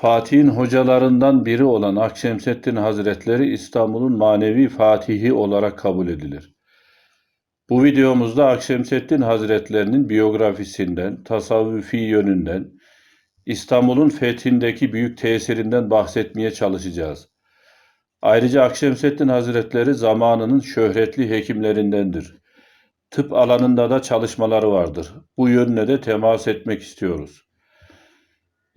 Fatih'in hocalarından biri olan Akşemseddin Hazretleri İstanbul'un manevi fatihi olarak kabul edilir. Bu videomuzda Akşemseddin Hazretlerinin biyografisinden, tasavvufi yönünden, İstanbul'un fethindeki büyük tesirinden bahsetmeye çalışacağız. Ayrıca Akşemseddin Hazretleri zamanının şöhretli hekimlerindendir. Tıp alanında da çalışmaları vardır. Bu yönüne de temas etmek istiyoruz.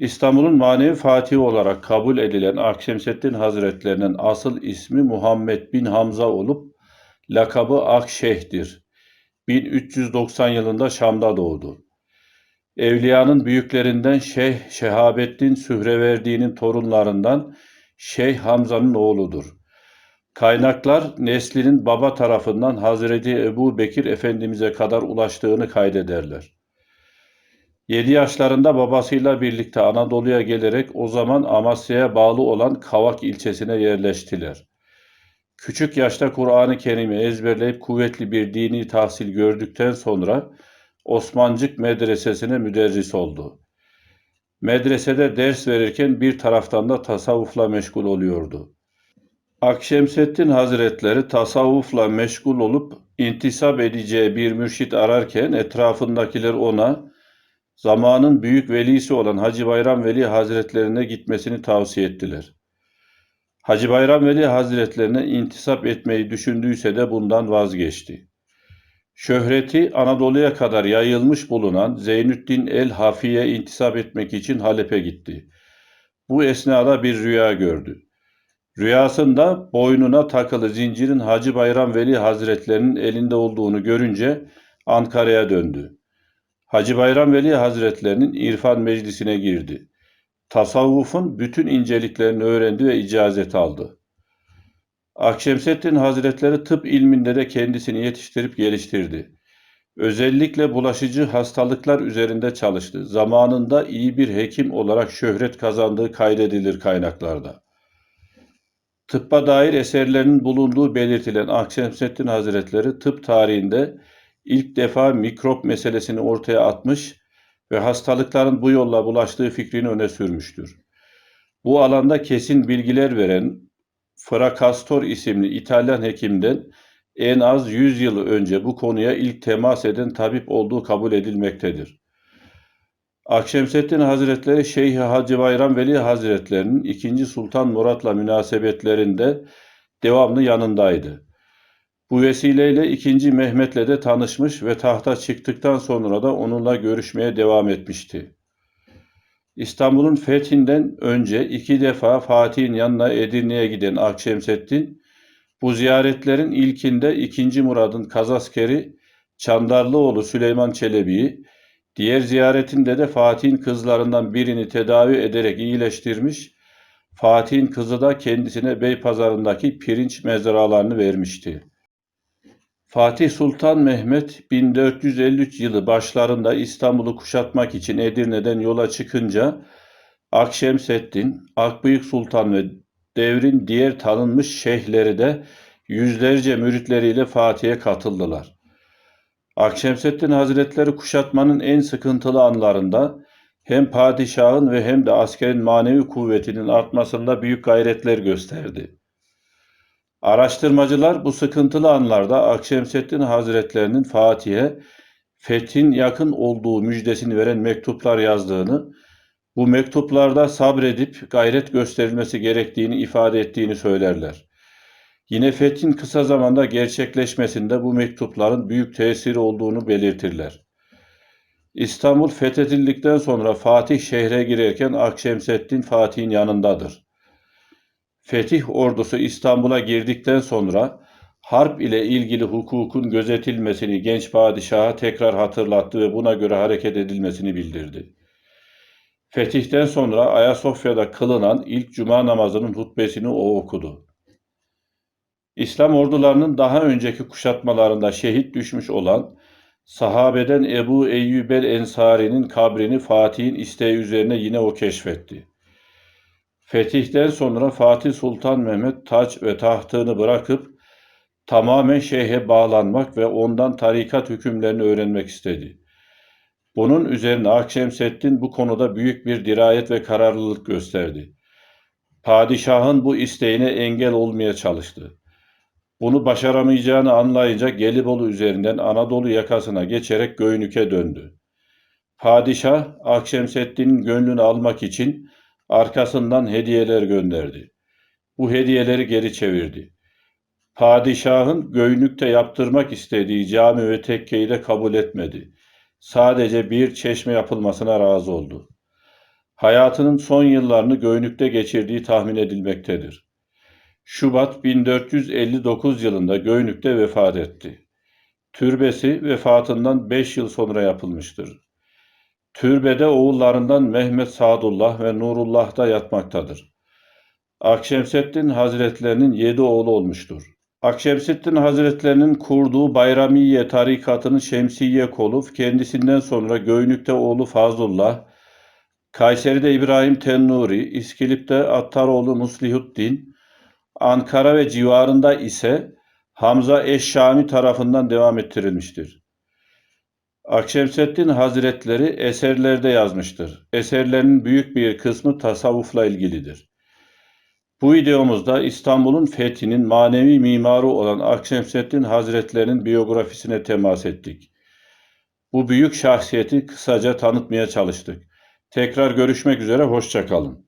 İstanbul'un manevi fatihi olarak kabul edilen Akşemseddin Hazretlerinin asıl ismi Muhammed bin Hamza olup lakabı Akşeh'dir. 1390 yılında Şam'da doğdu. Evliyanın büyüklerinden Şeyh Şehabettin Sühreverdi'nin torunlarından Şeyh Hamza'nın oğludur. Kaynaklar neslinin baba tarafından Hazreti Ebu Bekir Efendimiz'e kadar ulaştığını kaydederler. 7 yaşlarında babasıyla birlikte Anadolu'ya gelerek o zaman Amasya'ya bağlı olan Kavak ilçesine yerleştiler. Küçük yaşta Kur'an-ı Kerim'i ezberleyip kuvvetli bir dini tahsil gördükten sonra Osmancık Medresesi'ne müderris oldu. Medresede ders verirken bir taraftan da tasavvufla meşgul oluyordu. Akşemseddin Hazretleri tasavvufla meşgul olup intisap edeceği bir mürşit ararken etrafındakiler ona zamanın büyük velisi olan Hacı Bayram Veli Hazretlerine gitmesini tavsiye ettiler. Hacı Bayram Veli Hazretlerine intisap etmeyi düşündüyse de bundan vazgeçti. Şöhreti Anadolu'ya kadar yayılmış bulunan Zeynüddin el-Hafi'ye intisap etmek için Halep'e gitti. Bu esnada bir rüya gördü. Rüyasında boynuna takılı zincirin Hacı Bayram Veli Hazretlerinin elinde olduğunu görünce Ankara'ya döndü. Hacı Bayram Veli Hazretlerinin irfan meclisine girdi. Tasavvufun bütün inceliklerini öğrendi ve icazet aldı. Akşemseddin Hazretleri tıp ilminde de kendisini yetiştirip geliştirdi. Özellikle bulaşıcı hastalıklar üzerinde çalıştı. Zamanında iyi bir hekim olarak şöhret kazandığı kaydedilir kaynaklarda. Tıbba dair eserlerinin bulunduğu belirtilen Akşemseddin Hazretleri tıp tarihinde ilk defa mikrop meselesini ortaya atmış ve hastalıkların bu yolla bulaştığı fikrini öne sürmüştür. Bu alanda kesin bilgiler veren Fracastor isimli İtalyan hekimden en az 100 yıl önce bu konuya ilk temas eden tabip olduğu kabul edilmektedir. Akşemseddin Hazretleri Şeyh Hacı Bayram Veli Hazretlerinin 2. Sultan Murat'la münasebetlerinde devamlı yanındaydı. Bu vesileyle 2. Mehmet'le de tanışmış ve tahta çıktıktan sonra da onunla görüşmeye devam etmişti. İstanbul'un fethinden önce iki defa Fatih'in yanına Edirne'ye giden Akşemseddin, bu ziyaretlerin ilkinde 2. Murad'ın kazaskeri Çandarlıoğlu Süleyman Çelebi'yi, diğer ziyaretinde de Fatih'in kızlarından birini tedavi ederek iyileştirmiş, Fatih'in kızı da kendisine Beypazarı'ndaki pirinç mezralarını vermişti. Fatih Sultan Mehmet 1453 yılı başlarında İstanbul'u kuşatmak için Edirne'den yola çıkınca Akşemseddin, Akbıyık Sultan ve devrin diğer tanınmış şeyhleri de yüzlerce müritleriyle Fatih'e katıldılar. Akşemseddin Hazretleri kuşatmanın en sıkıntılı anlarında hem padişahın ve hem de askerin manevi kuvvetinin artmasında büyük gayretler gösterdi. Araştırmacılar bu sıkıntılı anlarda Akşemseddin Hazretlerinin Fatih'e fethin yakın olduğu müjdesini veren mektuplar yazdığını, bu mektuplarda sabredip gayret gösterilmesi gerektiğini ifade ettiğini söylerler. Yine fethin kısa zamanda gerçekleşmesinde bu mektupların büyük tesiri olduğunu belirtirler. İstanbul fethedildikten sonra Fatih şehre girerken Akşemseddin Fatih'in yanındadır. Fetih ordusu İstanbul'a girdikten sonra harp ile ilgili hukukun gözetilmesini genç padişaha tekrar hatırlattı ve buna göre hareket edilmesini bildirdi. Fetihten sonra Ayasofya'da kılınan ilk cuma namazının hutbesini o okudu. İslam ordularının daha önceki kuşatmalarında şehit düşmüş olan sahabeden Ebu Eyyub el Ensari'nin kabrini Fatih'in isteği üzerine yine o keşfetti. Fetihten sonra Fatih Sultan Mehmet taç ve tahtını bırakıp tamamen şeyhe bağlanmak ve ondan tarikat hükümlerini öğrenmek istedi. Bunun üzerine Akşemseddin bu konuda büyük bir dirayet ve kararlılık gösterdi. Padişahın bu isteğine engel olmaya çalıştı. Bunu başaramayacağını anlayınca Gelibolu üzerinden Anadolu yakasına geçerek Göynük'e döndü. Padişah Akşemseddin'in gönlünü almak için arkasından hediyeler gönderdi. Bu hediyeleri geri çevirdi. Padişahın Göynük'te yaptırmak istediği cami ve tekkeyi de kabul etmedi. Sadece bir çeşme yapılmasına razı oldu. Hayatının son yıllarını Göynük'te geçirdiği tahmin edilmektedir. Şubat 1459 yılında Göynük'te vefat etti. Türbesi vefatından 5 yıl sonra yapılmıştır. Türbede oğullarından Mehmet Sadullah ve Nurullah da yatmaktadır. Akşemseddin Hazretlerinin yedi oğlu olmuştur. Akşemseddin Hazretlerinin kurduğu Bayramiye tarikatının Şemsiye kolu kendisinden sonra Göynük'te oğlu Fazlullah, Kayseri'de İbrahim Tennuri, İskilip'te Attaroğlu Muslihuddin, Ankara ve civarında ise Hamza Eşşami tarafından devam ettirilmiştir. Akşemseddin Hazretleri eserlerde yazmıştır. Eserlerinin büyük bir kısmı tasavvufla ilgilidir. Bu videomuzda İstanbul'un fethinin manevi mimarı olan Akşemseddin Hazretlerinin biyografisine temas ettik. Bu büyük şahsiyeti kısaca tanıtmaya çalıştık. Tekrar görüşmek üzere, hoşçakalın.